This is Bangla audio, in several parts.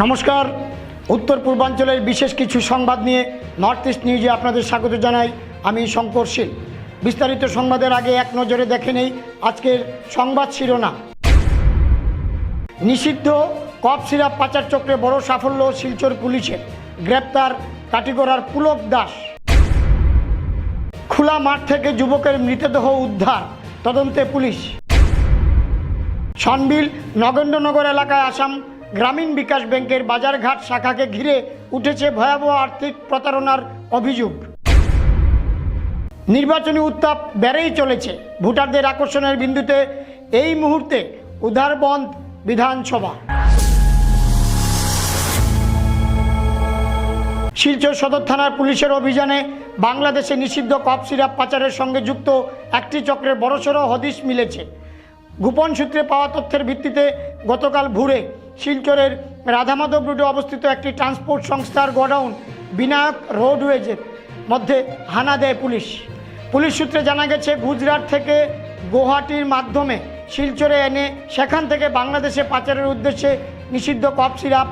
নমস্কার। উত্তর পূর্বাঞ্চলের বিশেষ কিছু সংবাদ নিয়ে নর্থ ইস্ট নিউজে আপনাদের স্বাগত জানাই। আমি শঙ্কর শীল। বিস্তারিত সংবাদের আগে এক নজরে দেখে নেই আজকের সংবাদ শিরোনাম। নিষিদ্ধ কপ সিরাপ পাচার চক্রে বড় সাফল্য শিলচর পুলিশের। গ্রেপ্তার কাটিগড়ার পুলক দাস। খোলা মাঠ থেকে যুবকের মৃতদেহ উদ্ধার, তদন্তে পুলিশ। সনবিল নগেন্দ্রনগর এলাকায় আসাম গ্রামীণ বিকাশ ব্যাংকের বাজারঘাট শাখাকে ঘিরে উঠেছে ভয়াবহ আর্থিক প্রতারণার অভিযোগ। নির্বাচনী উত্তাপ বেড়েই চলেছে। ভোটারদের আকর্ষণের বিন্দুতে এই মুহূর্তে উদারবন্ধ বিধানসভা। শিলচর সদর থানার পুলিশের অভিযানে বাংলাদেশে নিষিদ্ধ কপ সিরাপ পাচারের সঙ্গে যুক্ত একটি চক্রের বড়সড় হদিশ মিলেছে। গোপন সূত্রে পাওয়া তথ্যের ভিত্তিতে গতকাল ভোরে শিলচরের রাধামাধব রোডে অবস্থিত একটি ট্রান্সপোর্ট সংস্থার গোডাউন বিনায়ক রোডওয়েজের মধ্যে হানা দেয় পুলিশ। পুলিশ সূত্রে জানা গেছে, গুজরাট থেকে গুয়াহাটির মাধ্যমে শিলচরে এনে সেখান থেকে বাংলাদেশে পাচারের উদ্দেশ্যে নিষিদ্ধ কপ সিরাপ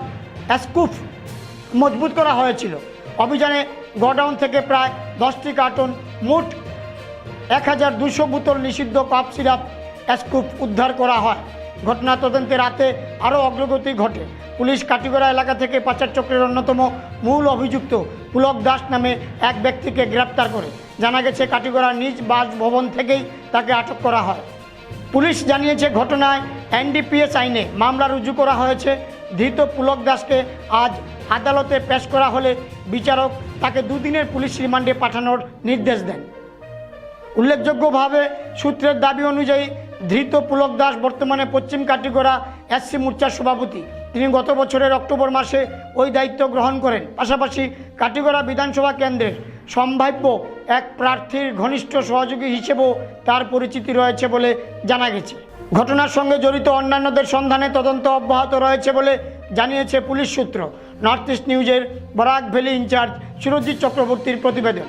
অ্যাসকুফ মজবুত করা হয়েছিল। অভিযানে গোডাউন থেকে প্রায় দশটি কার্টন, মোট এক হাজার দুশো বোতল নিষিদ্ধ কপ সিরাপ স্কুপ উদ্ধার করা হয়। ঘটনা তদন্তে রাতে আরও অগ্রগতি ঘটে। পুলিশ কাটিগড়া এলাকা থেকে পাচার চক্রের অন্যতম মূল অভিযুক্ত পুলক দাস নামে এক ব্যক্তিকে গ্রেপ্তার করে। জানা গেছে কাটিগড়ার নিজ বাসভবন থেকেই তাকে আটক করা হয়। পুলিশ জানিয়েছে, ঘটনায় এনডিপিএস আইনে মামলা রুজু করা হয়েছে। ধৃত পুলক দাসকে আজ আদালতে পেশ করা হলে বিচারক তাকে দুদিনের পুলিশ রিমান্ডে পাঠানোর নির্দেশ দেন। উল্লেখযোগ্যভাবে সূত্রের দাবি অনুযায়ী ধৃত পুলক দাস বর্তমানে পশ্চিম কাটিগড়া এসসি মোর্চার সভাপতি। তিনি গত বছরের অক্টোবর মাসে ওই দায়িত্ব গ্রহণ করেন। পাশাপাশি কাটিগড়া বিধানসভা কেন্দ্রের সম্ভাব্য এক প্রার্থীর ঘনিষ্ঠ সহযোগী হিসেবেও তার পরিচিতি রয়েছে বলে জানা গেছে। ঘটনার সঙ্গে জড়িত অন্যান্যদের সন্ধানে তদন্ত অব্যাহত রয়েছে বলে জানিয়েছে পুলিশ সূত্র। নর্থ ইস্ট নিউজের বরাক ভ্যালি ইনচার্জ সুরজিৎ চক্রবর্তীর প্রতিবেদন।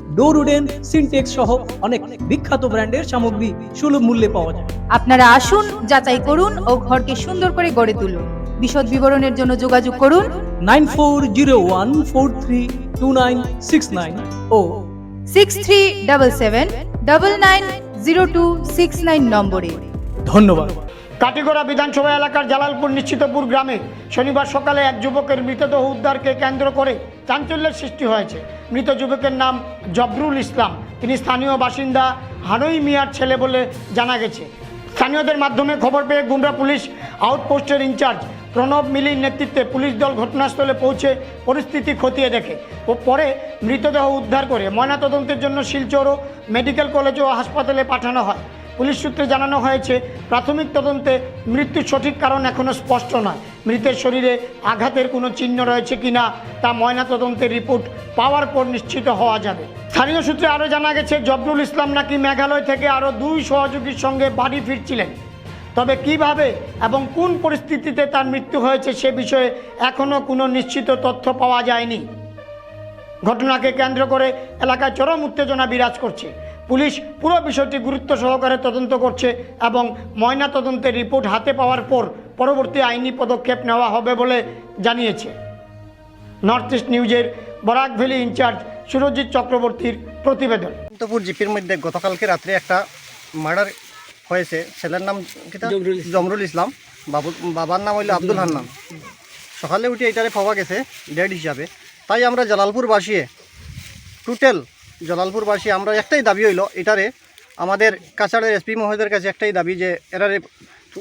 door wooden Sintex সহ অনেক বিখ্যাত ব্র্যান্ডের সামগ্রী সুলভ মূল্যে পাওয়া যায়। আপনারা আসুন যাচাই করুন ও ঘরকে সুন্দর করে গড়ে তুলুন। বিশদ বিবরণের জন্য যোগাযোগ করুন। Nine four zero one four three two nine six nine o six three double seven double nine zero two six nine নম্বরে। ধন্যবাদ। কাটিগড়া বিধানসভা এলাকার জালালপুর নিশ্চিতপুর গ্রামে শনিবার সকালে এক যুবকের মৃতদেহ উদ্ধারকে কেন্দ্র করে চাঞ্চল্যের সৃষ্টি হয়েছে। মৃত যুবকের নাম জবরুল ইসলাম। তিনি স্থানীয় বাসিন্দা হানই মিয়ার ছেলে বলে জানা গেছে। স্থানীয়দের মাধ্যমে খবর পেয়ে গুমরা পুলিশ আউটপোস্টের ইনচার্জ প্রণব মিলির নেতৃত্বে পুলিশ দল ঘটনাস্থলে পৌঁছে পরিস্থিতি খতিয়ে দেখে ও পরে মৃতদেহ উদ্ধার করে ময়নাতদন্তের জন্য শিলচর ও মেডিকেল কলেজ ও হাসপাতালে পাঠানো হয়। পুলিশ সূত্রে জানানো হয়েছে, প্রাথমিক তদন্তে মৃত্যুর সঠিক কারণ এখনও স্পষ্ট নয়। মৃতের শরীরে আঘাতের কোনো চিহ্ন রয়েছে কিনা, তা ময়নাতদন্তের রিপোর্ট পাওয়ার পর নিশ্চিত হওয়া যাবে। স্থানীয় সূত্রে আরও জানা গেছে, জবরুল ইসলাম নাকি মেঘালয় থেকে আরও দুই সহযোগীর সঙ্গে বাড়ি ফিরছিলেন। তবে কীভাবে এবং কোন পরিস্থিতিতে তার মৃত্যু হয়েছে সে বিষয়ে এখনও কোনো নিশ্চিত তথ্য পাওয়া যায়নি। ঘটনাকে কেন্দ্র করে এলাকায় চরম উত্তেজনা বিরাজ করছে। পুলিশ পুরো বিষয়টি গুরুত্ব সহকারে তদন্ত করছে এবং ময়না তদন্তের রিপোর্ট হাতে পাওয়ার পর পরবর্তী আইনি পদক্ষেপ নেওয়া হবে বলে জানিয়েছে। নর্থ ইস্ট নিউজের বরাক ভ্যালি ইনচার্জ সুরজিৎ চক্রবর্তীর প্রতিবেদন। অনন্তপুর জিপির মধ্যে গতকালকে রাত্রে একটা মার্ডার হয়েছে ছেলের নাম জমরুল ইসলাম। বাবু বাবার নাম হইল আব্দুল হান্নান। সকালে উঠে এটারে পাওয়া গেছে ডেড হিসাবে। তাই আমরা জালালপুরবাসী টোটাল জালালপুরবাসী আমরা একটাই দাবি হইল, এটারে আমাদের কাছাড়ের এসপি মহোদয়ের কাছে একটাই দাবি যে, এরারে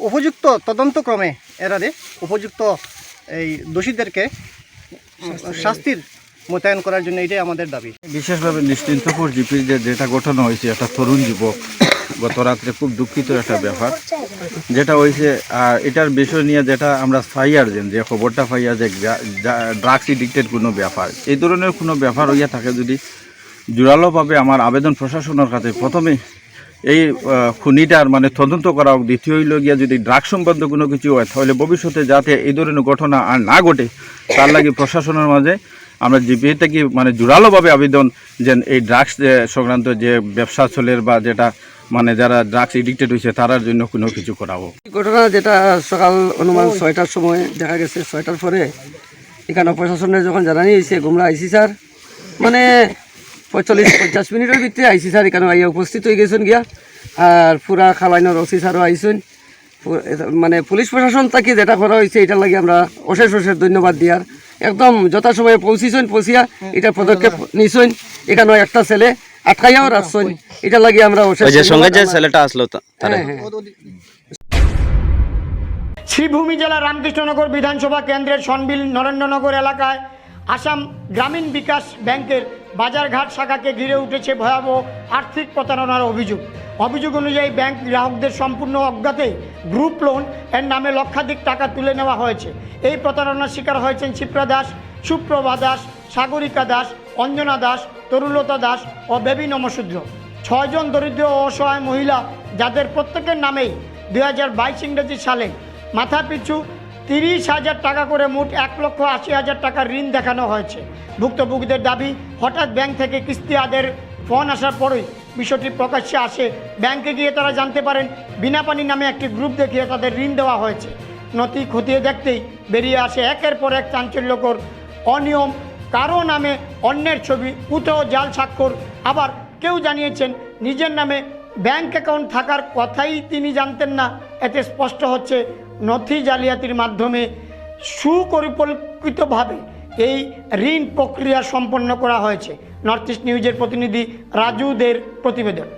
উপযুক্ত তদন্তক্রমে এরারে উপযুক্ত এই দোষীদেরকে শাস্তির মোতায়েন করার জন্য এটাই আমাদের দাবি। বিশেষভাবে নিশ্চিন্তপুর জিপির যে যেটা গঠন হয়েছে, একটা তরুণ যুবক গত রাত্রে খুব দুঃখিত একটা ব্যাপার। যেটা হয়েছে, আর এটার বিষয় নিয়ে যেটা আমরা ফাইয়ারছেন যে খবরটা ফাইয়া যে ড্রাগস এডিক্টেড কোনো ব্যাপার। এই ধরনের কোনো ব্যাপার হইয়া থাকে যদি জোরালোভাবে আমার আবেদন প্রশাসনের কাছে প্রথমে এই খুনিটার মানে তদন্ত করা হোক, দ্বিতীয় হইল গিয়া যদি ড্রাগ সম্বন্ধে কোনো কিছু হয়, তাহলে ভবিষ্যতে যাতে এই ধরনের ঘটনা আর না ঘটে, তার লাগে প্রশাসনের মাঝে আমরা জিপিএ থেকে মানে জোরালোভাবে আবেদন যে এই ড্রাগস সংক্রান্ত যে ব্যবসা চলের বা যেটা মানে যারা ড্রাগস এডিক্টেড হয়েছে তারার জন্য কোনো কিছু করা হোক। ঘটনা যেটা সকাল অনুমান ছয়টার সময় দেখা গেছে, ছয়টার পরে এখানে প্রশাসনের যখন জানানি হয়েছে গুমরা আইসি স্যার। মানে পঁয়তাল্লিশ পঞ্চাশ মিনিটের ভিতরে আইসি স্যার এখানে আইয়া উপস্থিত হয়ে গেছেন গিয়া। আর পুরা খালাইনের ওসি স্যারও আইসেন মানে পুলিশ প্রশাসন তাকে যেটা করা হয়েছে এটার লাগে আমরা অশেষ অশেষ ধন্যবাদ দিয়ার। একদম যথাসময়ে পৌঁছিছেন পৌঁছিয়া এটা পদক্ষেপ নিছেন। এখানে একটা ছেলে আটকাইয়াও রাখছেন। এটার লাগে আমরা অশেষ ওই যে সঙ্গে ছেলেটা আসলো হ্যাঁ হ্যাঁ। শ্রীভূমি জেলার রামকৃষ্ণনগর বিধানসভা কেন্দ্রের সনবিল নরেন্দ্রনগর এলাকায় আসাম গ্রামীণ বিকাশ ব্যাংকের বাজারঘাট শাখাকে ঘিরে উঠেছে ভয়াবহ আর্থিক প্রতারণার অভিযোগ। অভিযোগ অনুযায়ী ব্যাংক গ্রাহকদের সম্পূর্ণ অজ্ঞাতে গ্রুপ লোন এর নামে লক্ষাধিক টাকা তুলে নেওয়া হয়েছে। এই প্রতারণার শিকার হয়েছেন শিপ্রা দাস, সুপ্রভা দাস, সাগরিকা দাস, অঞ্জনা দাস তরুলতা দাস ও বেবি নমশূদ্র ছয়জন দরিদ্র ও অসহায় মহিলা যাদের প্রত্যেকের নামেই দুই হাজার বাইশ ইংরেজি সালে মাথা পিছু তিরিশ হাজার টাকা করে মোট এক লক্ষ আশি হাজার টাকার ঋণ দেখানো হয়েছে। ভুক্তভোগীদের দাবি, হঠাৎ ব্যাংক থেকে কিস্তি আদের ফোন আসার পরই বিষয়টি প্রকাশ্যে আসে। ব্যাংকে গিয়ে তারা জানতে পারেন, বিনা পানি নামে একটি গ্রুপ দেখিয়ে তাদের ঋণ দেওয়া হয়েছে। নথি খতিয়ে দেখতেই বেরিয়ে আসে একের পর এক চাঞ্চল্যকর অনিয়ম, কারও নামে অন্যের ছবি উঠো জাল স্বাক্ষর। আবার কেউ জানিয়েছেন, নিজের নামে ব্যাংক অ্যাকাউন্ট থাকার কথাই তিনি জানতেন না। এতে স্পষ্ট হচ্ছে নথি জালিয়াতির মাধ্যমে সুপরিকল্পিতভাবে এই ঋণ প্রক্রিয়া সম্পন্ন করা হয়েছে। নর্থ ইস্ট নিউজের প্রতিনিধি রাজুদের প্রতিবেদন।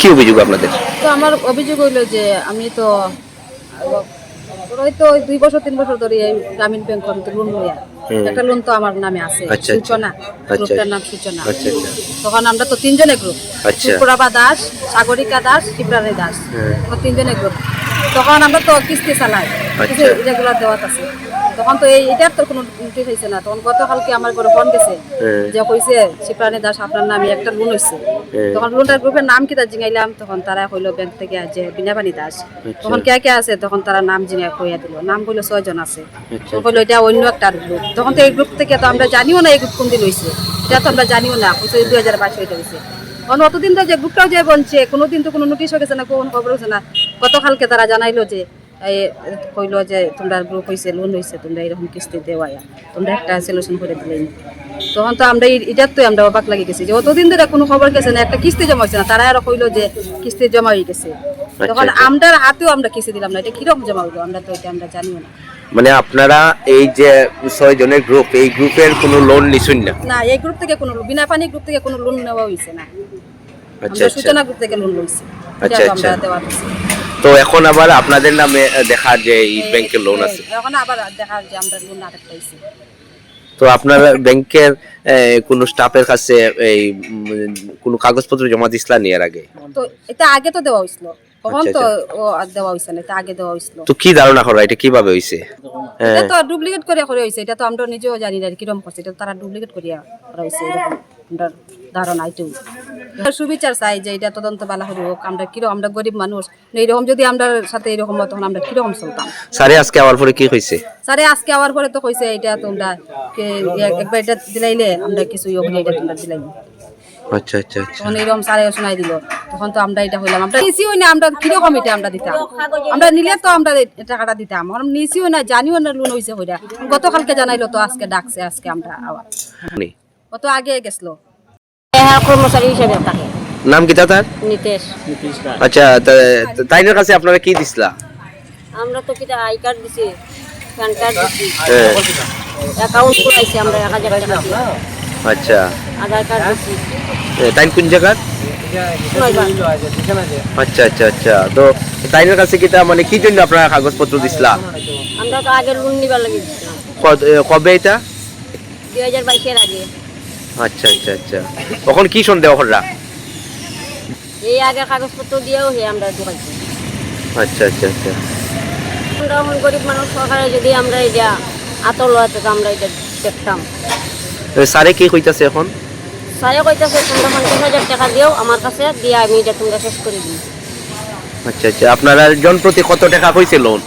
কি অভিযোগ আপনাদের? তো আমার অভিযোগ হইল যে আমি তো হয়তো দুই বছর তিন বছর ধরে এই গ্রামীণ ব্যাংক লোন লইয়া। একটা লোন তো আমার নামে আছে আচ্ছা, আচ্ছা। সূচনা। আচ্ছা, গ্রুপটার আচ্ছা। নাম সূচনা। আচ্ছা আচ্ছা। তখন আমরা তো তিনজনে গ্রুপ। সুপ্রভা দাস সাগরিকা দাস শিবরানী দাস। তো তিনজনে গ্রুপ। তখন আমরা তো কিস্তি চালাই। আচ্ছা। রেগুলার দেওয়াত আছে। তখন তো এই এটার তো কোনো নোটিশ হয়েছে না। তখন গতকালকে আমার ঘরে ফোন গেছে। যে কইছে শিবরানী দাস আপনার নামে একটা লোন হয়েছে হ্যাঁ। তখন লোনটার গ্রুপের নাম কি তার জিঙাইলাম তখন তারা কইলো ব্যাংক থেকে যে বিনাপানি দাস। আচ্ছা। তখন কে কে আছে? তখন তারা নাম জিঙা কইয়া দিল। নাম কইলো ছয়জন আছে। আচ্ছা। তখন কইলো এটা অন্য একটা গ্রুপ তখন তো এই গ্রুপ থেকে তো আমরা জানিও না এই গ্রুপ কোন দিন হয়েছে এটা তো আমরা জানিও না। কইছে দুই হাজার বাইশ হইতে হয়েছে কারণ অতদিন তো যে গ্রুপটাও যে বনছে কোনোদিন তো কোনো নোটিশ হয়ে গেছে না কোনো খবর হয়েছে না। গতকালকে তারা জানাইলো যে কইলো যে তোমরা গ্রুপ হয়েছে লোন হয়েছে তোমরা এরকম কিস্তি দেওয়ায়া তোমরা একটা সলিউশন করে দিলেন তখন তো আমরা এটার তো আমরা অবাক লাগে গেছি যে অতদিন ধরে কোনো খবর গেছে না একটা কিস্তি জমা হয়েছে না তারা আরও কইলো যে কিস্তি জমা হয়ে গেছে। তখন আচ্ছা। আমরা হাতেও আমরা কিস্তি দিলাম না এটা কীরকম জমা হইল? আমরা তো এটা আমরা জানিও না। মানে আপনারা এই যে ছয় জনের গ্রুপ এই গ্রুপের কোনো লোন নিছুন না? না এই গ্রুপ থেকে কোনো বিনা পানি গ্রুপ থেকে কোনো লোন নেওয়া হয়েছে না। আচ্ছা আচ্ছা। সূচনা গ্রুপ থেকে লোন লইছি। আচ্ছা, আচ্ছা। তো এখন আবার আপনাদের নামে দেখা যে এই ব্যাংকের লোন আছে। এখন আবার দেখা যে আমরা লোন আরেক পাইছি। তো আপনার ব্যাংকের কোনো স্টাফের কাছে এই কোনো কাগজপত্র জমা দিছিলা নিয়ার আগে? তো এটা আগে তো দেওয়া হয়েছিল তখন আচ্ছা, তো ও আর দেওয়া হয়েছে না এটা আগে দেওয়া হয়েছিল তো কি ধারণা করা এটা কীভাবে হইছে? হ্যাঁ। এটা তো ডুপ্লিকেট করে করে হয়েছে এটা তো আমরা নিজেও জানি না কীরকম করছে এটা তারা ডুপ্লিকেট করিয়া করা হয়েছে এরকম ধারণা এটাই। সুবিচার চাই যে এটা তদন্ত বালা হরি হোক আমরা কীরকম আমরা গরিব মানুষ। এইরকম যদি আমরা সাথে এরকম তখন আমরা কীরকম চলতাম? স্যারে আজকে আবার পরে কি হয়েছে স্যারে আজকে আওয়ার পরে তো কইছে এটা তোমরা একবার এটা দিলাইলে আমরা কিছু ইয়ে এটা তোমরা দিলাইলে আচ্ছা আচ্ছা আচ্ছা। তখন এরকম স্যারে শোনাই দিল। তখন তো আমরা এটা হইলাম। আমরা নিচিও না আমরা কীরকম এটা আমরা দিতাম? আমরা নিলে তো আমরা টাকাটা দিতাম। আমরা না জানিও না লোন হয়েছে হইরা। গতকালকে জানাইলো তো আজকে ডাকছে আজকে আমরা আবার। কত আগে গেছিল? হ্যাঁ কর্মচারী হিসেবে থাকে। নাম কি তার? নিতেশ। আচ্ছা তাইনের কাছে আপনারা কি দিছিলা? আমরা তো কিটা আই কার্ড দিছি প্যান কার্ড দিছি। হ্যাঁ। অ্যাকাউন্ট খুলাইছি আমরা এক হাজার টাকা আচ্ছা। আধার কার্ড দিছি। তাইন কোন নয়বার। আচ্ছা আচ্ছা আচ্ছা। তো তাইনের কাছে কিটা মানে কি জন্য আপনারা কাগজপত্র দিছিলা? আমরা তো আগে লোন নিবার লাগে কবে এটা? দুই হাজার বাইশের আগে। আচ্ছা আচ্ছা আচ্ছা। তখন কি সন্দেহ করলা এই আগে কাগজপত্র দিয়েও হে আমরা ঢুকাইছি। আচ্ছা আচ্ছা আচ্ছা। আমরা গরিব মানুষ সরকারে যদি আমরা এটা আতল হতো আমরা এটা দেখতাম। তো স্যারে কি কইতাছে এখন? স্যারে কইতাছে তোমরা পঞ্চাশ হাজার টাকা দিও আমার কাছে দিয়ে আমি এটা তোমরা শেষ করে দিই। আচ্ছা আচ্ছা। আপনারা জন প্রতি কত টাকা কইছে লোন?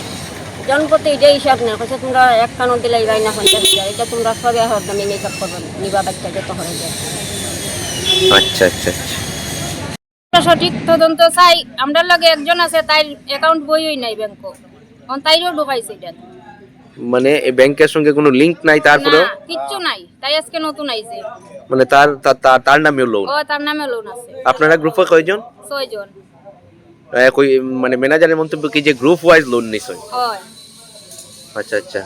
জনপতি হিসাব কইছে তোমরা এক কানো দিলাই যাই না পঞ্চাশ হাজার এটা তোমরা সবে মেকআপ করবে। নিবা বাচ্চা যত হরে যায়। আচ্ছা আচ্ছা আচ্ছা। সঠিক তদন্ত চাই। আমরা লগে একজন আছে তাই অ্যাকাউন্ট বইই নাই ব্যাংক অন তাইরও ঢুকাইছে এটা। মানে এই ব্যাংকের সঙ্গে কোনো লিংক নাই তারপরে কিচ্ছু নাই। তাই আজকে নতুন আইছে। মানে তার তার- নামেও লোন ও তার নামে লোন আছে। আপনারা গ্রুপে কয়জন? ছয়জন। কই মানে ম্যানেজারের মন্তব্য কি যে গ্রুপ ওয়াইজ লোন হয়। আচ্ছা আচ্ছা।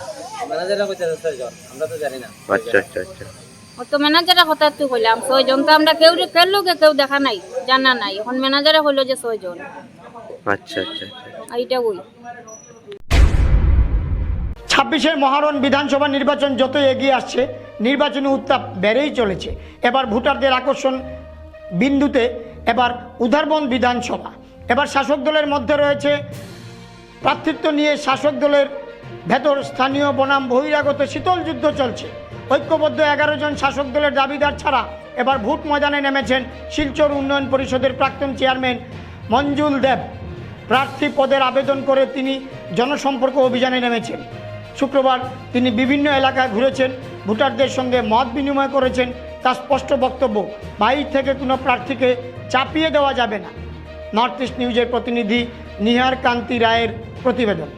আচ্ছা আচ্ছা আচ্ছা। তো ম্যানেজারের কথা তুই কইলাম ছয়জন তো আমরা কেউ কেউ লোকে কেউ দেখা নাই জানা নাই। এখন ম্যানেজারে হইল যে ছয়জন। আচ্ছা আচ্ছা আচ্ছা। আর এটা ওই ছাব্বিশের মহারণ বিধানসভা নির্বাচন যত এগিয়ে আসছে নির্বাচনী উত্তাপ বেড়েই চলেছে। এবার ভোটারদের আকর্ষণ বিন্দুতে এবার উদারবন বিধানসভা। এবার শাসক দলের মধ্যে রয়েছে প্রার্থিত্ব নিয়ে শাসক দলের ভেতর স্থানীয় বনাম বহিরাগত শীতল যুদ্ধ চলছে। ঐক্যবদ্ধ এগারো জন শাসক দলের দাবিদার ছাড়া এবার ভোট ময়দানে নেমেছেন শিলচর উন্নয়ন পরিষদের প্রাক্তন চেয়ারম্যান মঞ্জুল দেব। প্রার্থী পদের আবেদন করে তিনি জনসম্পর্ক অভিযানে নেমেছেন। শুক্রবার তিনি বিভিন্ন এলাকায় ঘুরেছেন, ভোটারদের সঙ্গে মত বিনিময় করেছেন। তার স্পষ্ট বক্তব্য বাইর থেকে কোনো প্রার্থীকে চাপিয়ে দেওয়া যাবে না। নর্থ ইস্ট নিউজের প্রতিনিধি নিহার কান্তি রায়ের প্রতিবেদন।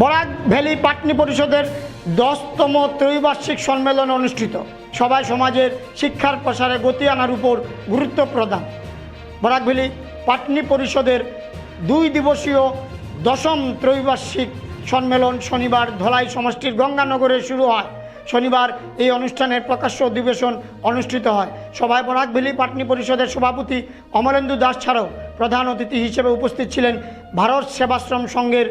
বরাক ভ্যালি পাটনি পরিষদের দশতম ত্রৈবার্ষিক সম্মেলন অনুষ্ঠিত। সবাই সমাজের শিক্ষার প্রসারে গতি আনার উপর গুরুত্ব প্রদান। বরাক ভ্যালি পাটনি পরিষদের দুই দিবসীয় দশম ত্রৈবার্ষিক সম্মেলন শনিবার ধলাই সমষ্টির গঙ্গানগরে শুরু হয়। শনিবার এই অনুষ্ঠানের প্রকাশ্য অধিবেশন অনুষ্ঠিত হয়। সভায় বরাক ভ্যালি পাটনি পরিষদের সভাপতি অমরেন্দু দাস ছাড়াও প্রধান অতিথি হিসেবে উপস্থিত ছিলেন ভারত সেবাশ্রম সংঘের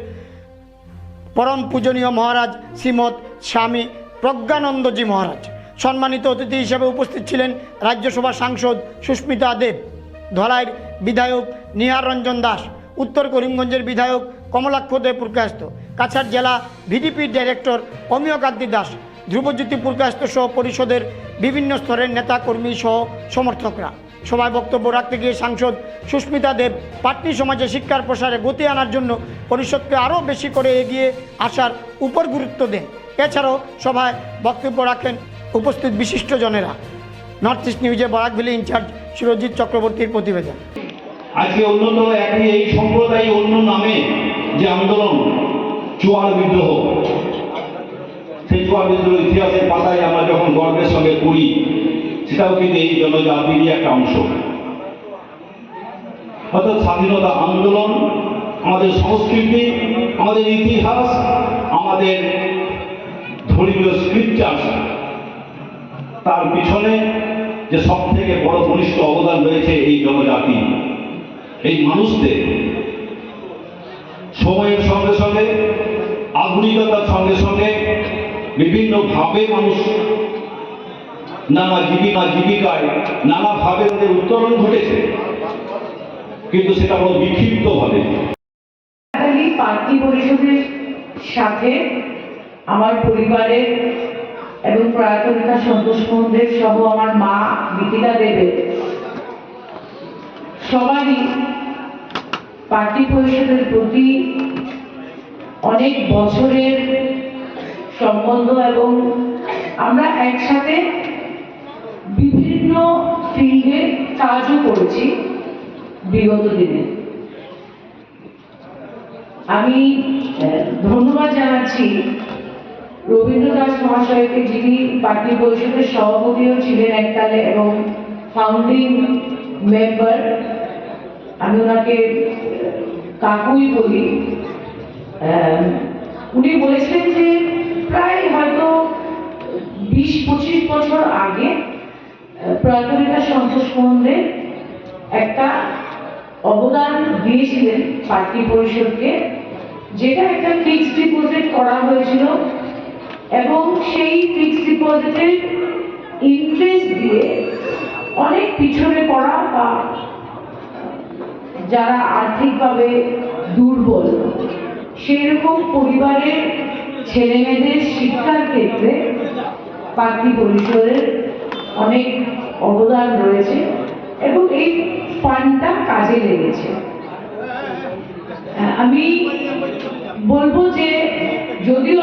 পরম পূজনীয় মহারাজ শ্রীমৎ স্বামী প্রজ্ঞানন্দজি মহারাজ। সম্মানিত অতিথি হিসেবে উপস্থিত ছিলেন রাজ্যসভা সাংসদ সুস্মিতা দেব, ধলাইয়ের বিধায়ক নিহার রঞ্জন দাস, উত্তর করিমগঞ্জের বিধায়ক কমলাক্ষ দেব পুরকায়স্ত কাছাড় জেলা ভিডিপি ডাইরেক্টর অমিয় কান্তি দাস, ধ্রুবজ্যোতি পুরকায়স্ত সহ পরিষদের বিভিন্ন স্তরের নেতা কর্মী সহ সমর্থকরা। সভায় বক্তব্য রাখতে গিয়ে সাংসদ সুস্মিতা দেব পাটনি সমাজে শিক্ষার প্রসারে গতি আনার জন্য পরিষদকে আরও বেশি করে এগিয়ে আসার উপর গুরুত্ব দেন। এছাড়াও সভায় বক্তব্য রাখেন উপস্থিত বিশিষ্টজনেরা নর্থ ইস্ট নিউজে বরাকভ্যালি ইনচার্জ সুরজিৎ চক্রবর্তীর প্রতিবেদন। আজকে অন্যত একই এই সম্প্রদায় অন্য নামে যে আন্দোলন চুয়ার বিদ্রোহ, সেই চুয়ার বিদ্রোহ ইতিহাসের পাতায় আমরা যখন গর্বের সঙ্গে পড়ি, সেটাও কিন্তু এই জনজাতিরই একটা অংশ। অর্থাৎ স্বাধীনতা আন্দোলন, আমাদের সংস্কৃতি, আমাদের ইতিহাস, আমাদের ধর্মীয় স্ক্রিপচার তার পিছনে যে সব থেকে বড় ঘনিষ্ঠ অবদান রয়েছে এই জনজাতি, এই মানুষদের, সময়ের সঙ্গে সঙ্গে, আধুনিকতার সঙ্গে সঙ্গে বিভিন্নভাবে মানুষ নানা জীবিকা জীবিকায়, নানাভাবে তাদের উত্তরণ ঘটেছে। কিন্তু সেটা বড় বিক্ষিপ্তভাবে। বাঙালি পার্টি পরিষদের সাথে আমার পরিবারের এবং প্রয়াত নেতা সন্তোষ মোহনদেব সহ আমার মা গীতিকা দেবের সবারই পার্টি পরিষদের প্রতি অনেক বছরের সম্বন্ধ এবং আমরা একসাথে বিভিন্ন ফিল্ডে কাজও করেছি বিগত দিনে। আমি ধন্যবাদ জানাচ্ছি রবীন্দ্র দাস মহাশয়কে যিনি পার্টি পরিষদের সভাপতিও ছিলেন এককালে এবং ফাউন্ডিং মেম্বার আমি ওনাকে কাকুই বলি উনি বলেছিলেন যে প্রায় হয়তো বিশ, পঁচিশ বছর আগে প্রয়াত সন্তোষ মোহনদের একটা অবদান দিয়েছিলেন পার্টি পরিষদকে, যেটা একটা ফিক্সড ডিপোজিট করা হয়েছিল। এবং সেই ফিক্সড ডিপোজিটের ইন্টারেস্ট দিয়ে অনেক পিছনে পড়া বা যারা আর্থিকভাবে দুর্বল, সেরকম পরিবারের ছেলে মেয়েদের শিক্ষার ক্ষেত্রে পাখি পরিষদের অনেক অবদান রয়েছে এবং এই ফান্ডটা কাজে লেগেছে। আমি বলব যে যদিও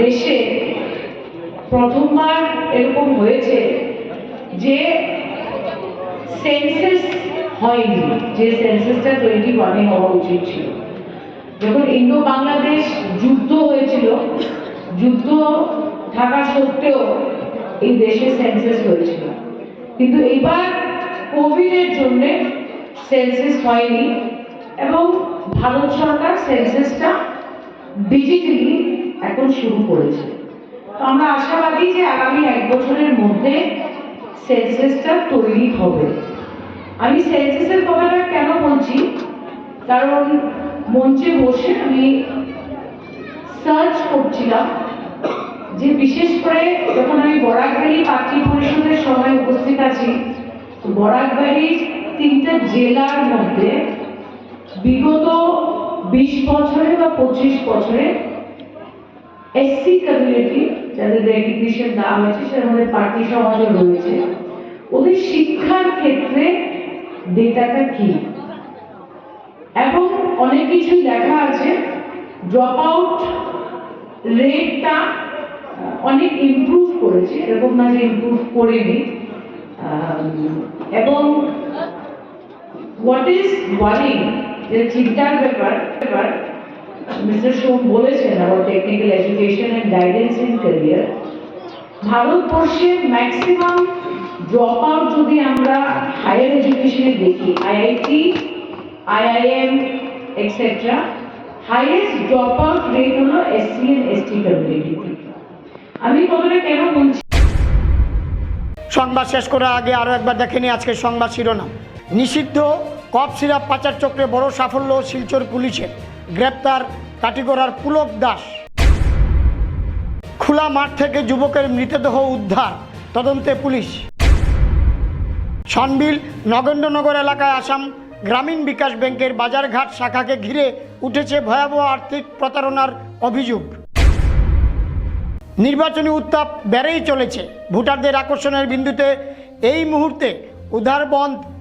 দেশে প্রথমবার এরকম হয়েছে যে সেন্সাস হয়নি, যে সেন্সাসটা টোয়েন্টি ওয়ানে হওয়া উচিত ছিল। যখন ইন্দো বাংলাদেশ যুদ্ধ হয়েছিল, যুদ্ধ থাকা সত্ত্বেও এই দেশে সেন্সাস হয়েছিল। কিন্তু এবার কোভিডের জন্য সেন্সাস হয়নি এবং ভারত সরকার সেন্সাসটা ডিজিটালি এখন শুরু করেছে। তো আমরা আশাবাদী যে আগামী এক বছরের মধ্যে সেন্সাসটা তৈরি হবে। আমি সেন্সাসের কথাটা কেন বলছি? কারণ মঞ্চে বসে আমি সার্চ করছিলাম যে বিশেষ করে যখন আমি বরাকবাড়ি পার্টি পরিষদের সময় উপস্থিত আছি বরাকবাড়ির তিনটা জেলার মধ্যে বিগত বিশ বছরে বা পঁচিশ বছরে এসসি কমিউনিটি যাদের রেকগনিশন দেওয়া হয়েছে, সেটা আমাদের পার্টি সমাজও রয়েছে। ওদের শিক্ষার ক্ষেত্রে ডেটাটা কি? এবং অনেক কিছু লেখা আছে ড্রপ আউট রেটটা অনেক ইমপ্রুভ করেছে, এরকম না যে ইমপ্রুভ করেনি। এবং হোয়াট ইজ ওয়ারিং যে চিন্তার ব্যাপার ব্যাপার মিস্টার সোম বলেছেন আবার technical education and guidance in career ভারতবর্ষে ম্যাক্সিমাম ড্রপ আউট যদি আমরা হায়ার এডুকেশনে দেখি IIT IIM etcetera highest drop out rate হলো এসসি এন্ড এসটি কমিউনিটি আমি কথাটা কেন বলছি? সংবাদ শেষ করার আগে আরও একবার দেখে নিই আজকের সংবাদ শিরোনাম। নিষিদ্ধ কপ সিরাপ পাচার চক্রে বড় সাফল্য শিলচর পুলিশের। গ্রেপ্তার কাটিগড়ার পুলক দাস। খোলা মাঠ থেকে যুবকের মৃতদেহ উদ্ধার, তদন্তে পুলিশ। সনবিল, নগেন্দ্রনগর এলাকায় আসাম গ্রামীণ বিকাশ ব্যাংকের বাজারঘাট শাখাকে ঘিরে উঠেছে ভয়াবহ আর্থিক প্রতারণার অভিযোগ। নির্বাচনী উত্তাপ বেড়েই চলেছে। ভোটারদের আকর্ষণের বিন্দুতে এই মুহূর্তে উদারবন্ধ